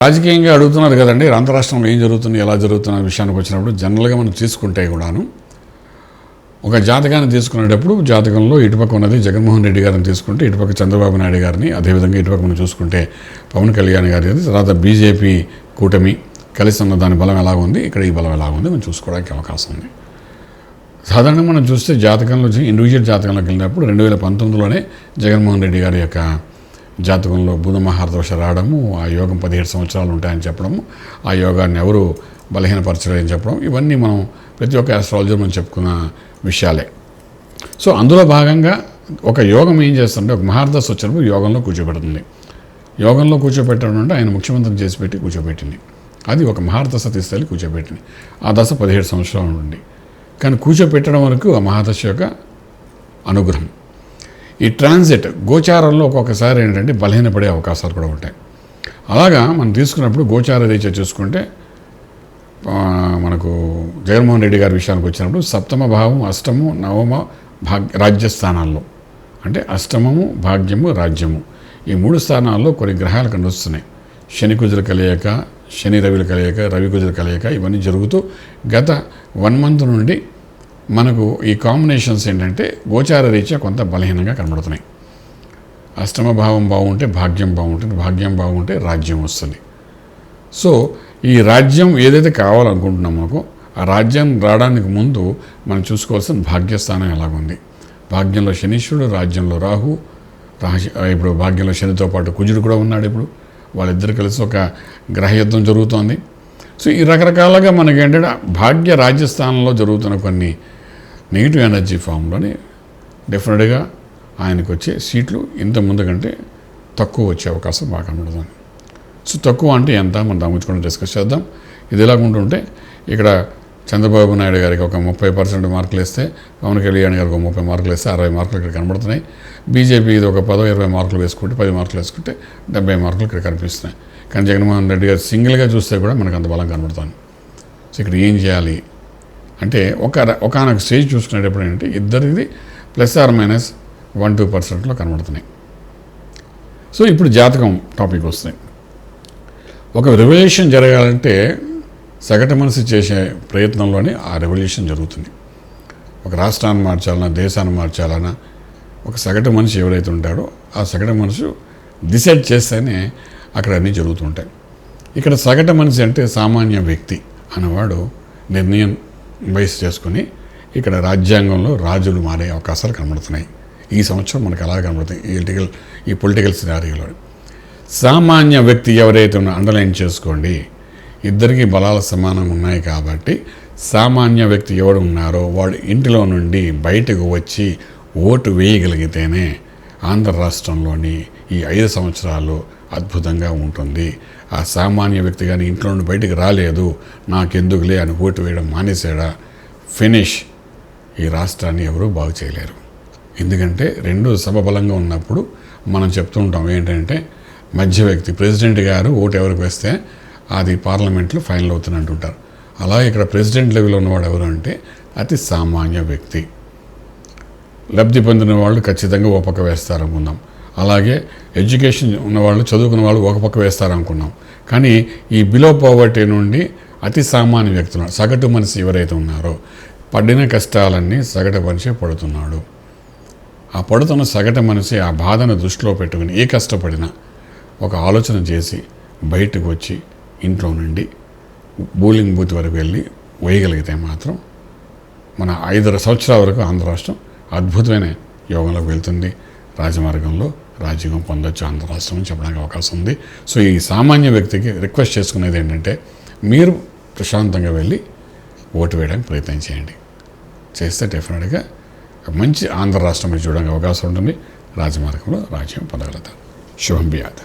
రాజకీయంగా అడుగుతున్నారు కదండి ఆంధ్ర రాష్ట్రంలో ఏం జరుగుతుంది ఎలా జరుగుతున్న విషయానికి వచ్చినప్పుడు జనరల్గా మనం తీసుకుంటే కూడాను ఒక జాతకాన్ని తీసుకునేటప్పుడు జాతకంలో ఇటుపక్క ఉన్నది జగన్మోహన్ రెడ్డి గారిని తీసుకుంటే ఇటుపక్క చంద్రబాబు నాయుడు గారిని అదేవిధంగా ఇటుపక్క మనం చూసుకుంటే పవన్ కళ్యాణ్ గారి తర్వాత బీజేపీ కూటమి కలిసి ఉన్న దాని బలం ఎలా ఉంది ఇక్కడ ఈ బలం ఎలా ఉంది మనం చూసుకోవడానికి అవకాశం ఉంది. సాధారణంగా మనం చూస్తే జాతకంలో ఇండివిజువల్ జాతకంలోకి వెళ్ళినప్పుడు రెండు వేల పంతొమ్మిదిలోనే జగన్మోహన్ రెడ్డి గారి యొక్క జాతకంలో బుధ మహారదోష రావడము ఆ యోగం పదిహేడు సంవత్సరాలు ఉంటాయని చెప్పడము ఆ యోగాన్ని ఎవరు బలహీనపరచలేదని చెప్పడం ఇవన్నీ మనం ప్రతి ఒక్క ఆస్ట్రాలజర్ మనం చెప్పుకున్న విషయాలే. సో అందులో భాగంగా ఒక యోగం ఏం చేస్తుంటే ఒక మహారదశ వచ్చినప్పుడు యోగంలో కూర్చోబెడుతుంది. యోగంలో కూర్చోబెట్టడం అంటే ఆయన ముఖ్యమంత్రం చేసి పెట్టి కూర్చోబెట్టింది. అది ఒక మహారదశ తీసుకెళ్ళి కూర్చోబెట్టింది. ఆ దశ పదిహేడు సంవత్సరాల నుండి కానీ కూర్చోపెట్టడం వరకు ఆ మహాదశ యొక్క అనుగ్రహం. ఈ ట్రాన్సిట్ గోచారంలో ఒక్కొక్కసారి ఏంటంటే బలహీనపడే అవకాశాలు కూడా ఉంటాయి. అలాగా మనం తీసుకున్నప్పుడు గోచార రీత్యా చూసుకుంటే మనకు జగన్మోహన్ రెడ్డి గారి విషయానికి వచ్చినప్పుడు సప్తమ భావం అష్టము నవమ భాగ్య రాజ్యస్థానాల్లో. అంటే అష్టమము భాగ్యము రాజ్యము. ఈ మూడు స్థానాల్లో కొన్ని గ్రహాలు కనిపిస్తున్నాయి శని కుజుల కలయిక శని రవిల కలయిక రవి కుజుల కలయిక ఇవన్నీ జరుగుతూ గత వన్ మంత్ నుండి మనకు ఈ కాంబినేషన్స్ ఏంటంటే గోచార రీత్యా కొంత బలహీనంగా కనబడుతున్నాయి. అష్టమ భావం బాగుంటే భాగ్యం బాగుంటుంది భాగ్యం బాగుంటే రాజ్యం వస్తుంది. సో ఈ రాజ్యం ఏదైతే కావాలనుకుంటున్నామో మనకు ఆ రాజ్యం రావడానికి ముందు మనం చూసుకోవాల్సిన భాగ్యస్థానం ఎలాగుంది? భాగ్యంలో శనీశ్వరుడు రాజ్యంలో రాహు రాజ ఇప్పుడు భాగ్యంలో శనితో పాటు కుజుడు కూడా ఉన్నాడు ఇప్పుడు. వాళ్ళిద్దరు కలిసి ఒక గ్రహయుద్ధం జరుగుతోంది. సో ఈ రకరకాలుగా మనకి ఏంటంటే భాగ్య రాజ్యస్థానంలో జరుగుతున్న కొన్ని నెగిటివ్ ఎనర్జీ ఫామ్లోని డెఫినెట్గా ఆయనకు వచ్చే సీట్లు ఇంత ముందు కంటే తక్కువ వచ్చే అవకాశం బాగా కనబడుతుంది. సో తక్కువ అంటే ఎంత? మనం దాని డిస్కస్ చేద్దాం. ఇది ఎలాగుంటుంటే ఇక్కడ చంద్రబాబు నాయుడు గారికి ఒక ముప్పై పర్సెంట్ మార్కులు ఇస్తే పవన్ కళ్యాణ్ గారికి ఒక ముప్పై మార్కులు ఇస్తే అరవై మార్కులు ఇక్కడ కనబడుతున్నాయి. బీజేపీ ఇది ఒక పదో ఇరవై మార్కులు వేసుకుంటే పది మార్కులు వేసుకుంటే డెబ్బై మార్కులు ఇక్కడ కనిపిస్తున్నాయి. కానీ జగన్మోహన్ రెడ్డి గారు సింగిల్గా చూస్తే కూడా మనకు అంత బలం కనబడుతుంది. సో ఇక్కడ ఏం చేయాలి? అంటే ఒక ఒకనొక స్టేజ్ చూసుకునేటప్పుడు ఏంటంటే ఇద్దరిది plus or minus one two పర్సెంట్లో కనబడుతున్నాయి. సో ఇప్పుడు జాతకం టాపిక్ వస్తుంది. ఒక రెవల్యూషన్ జరగాలంటే సగటు మనసు చేసే ప్రయత్నంలోనే ఆ రెవల్యూషన్ జరుగుతుంది. ఒక రాష్ట్రాన్ని మార్చాలన్నా దేశాన్ని మార్చాలన్నా ఒక సగటు మనిషి ఎవరైతే ఉంటాడో ఆ సగటు మనిషి డిసైడ్ చేస్తేనే అక్కడ అన్నీ జరుగుతుంటాయి ఇక్కడ సగటు మనిషి అంటే సామాన్య వ్యక్తి అనేవాడు నిర్ణయం బేస్ చేసుకుని ఇక్కడ రాజ్యాంగంలో రాజులు మారే అవకాశాలు కనబడుతున్నాయి. ఈ సంవత్సరం మనకు అలా కనబడుతుంది. ఈ పొలిటికల్ ఈ పొలిటికల్ సినారీలో సామాన్య వ్యక్తి ఎవరైతే ఉన్నా అండర్లైన్ చేసుకోండి. ఇద్దరికి బలాలు సమానంగా ఉన్నాయి కాబట్టి సామాన్య వ్యక్తి ఎవడు ఉన్నారో వాడు ఇంటిలో నుండి బయటకు వచ్చి ఓటు వేయగలిగితేనే ఆంధ్ర రాష్ట్రంలోని ఈ ఐదు సంవత్సరాలు అద్భుతంగా ఉంటుంది. ఆ సామాన్య వ్యక్తి కానీ ఇంట్లో నుండి బయటికి రాలేదు. నాకెందుకులే అని ఓటు వేయడం మానేసాడా ఫినిష్. ఈ రాష్ట్రాన్ని ఎవరూ బాగు చేయలేరు. ఎందుకంటే రెండు సమబలంగా ఉన్నప్పుడు మనం చెప్తూ ఉంటాం ఏంటంటే మధ్య వ్యక్తి ప్రెసిడెంట్ గారు ఓటు ఎవరికి వేస్తే అది పార్లమెంట్లో ఫైనల్ అవుతుంది అంటుంటారు. అలాగే ఇక్కడ ప్రెసిడెంట్ లెవెల్ ఉన్నవాడు ఎవరు అంటే అతి సామాన్య వ్యక్తి. లబ్ధి పొందిన వాళ్ళు ఖచ్చితంగా ఓపక పక్క అనుకుందాం అలాగే ఎడ్యుకేషన్ ఉన్నవాళ్ళు చదువుకున్న వాళ్ళు ఒక పక్క వేస్తారనుకున్నాం. కానీ ఈ బిలో పావర్టీ నుండి అతి సామాన్య వ్యక్తులు సగటు మనిషి ఎవరైతే ఉన్నారో పడిన కష్టాలన్నీ సగటు మనిషి పడుతున్నాడు. ఆ పడుతున్న సగటు మనిషి ఆ బాధను దృష్టిలో పెట్టుకుని ఏ కష్టపడినా ఒక ఆలోచన చేసి బయటకు వచ్చి ఇంట్లో నుండి బూలింగ్ బూత్ వరకు వెళ్ళి వేయగలిగితే మాత్రం మన ఐదు సంవత్సరాల వరకు ఆంధ్ర రాష్ట్రం అద్భుతమైన యోగంలోకి వెళ్తుంది. రాజమార్గంలో రాజ్యం పొందొచ్చు ఆంధ్ర రాష్ట్రం అని చెప్పడానికి అవకాశం ఉంది. సో ఈ సామాన్య వ్యక్తికి రిక్వెస్ట్ చేసుకునేది ఏంటంటే మీరు ప్రశాంతంగా వెళ్ళి ఓటు వేయడానికి ప్రయత్నం చేయండి. చేస్తే డెఫినెట్గా మంచి ఆంధ్ర రాష్ట్రం మీరు చూడడానికి అవకాశం ఉంటుంది. రాజమార్గంలో రాజ్యం పొందగలుగుతారు. శుభం బియాద్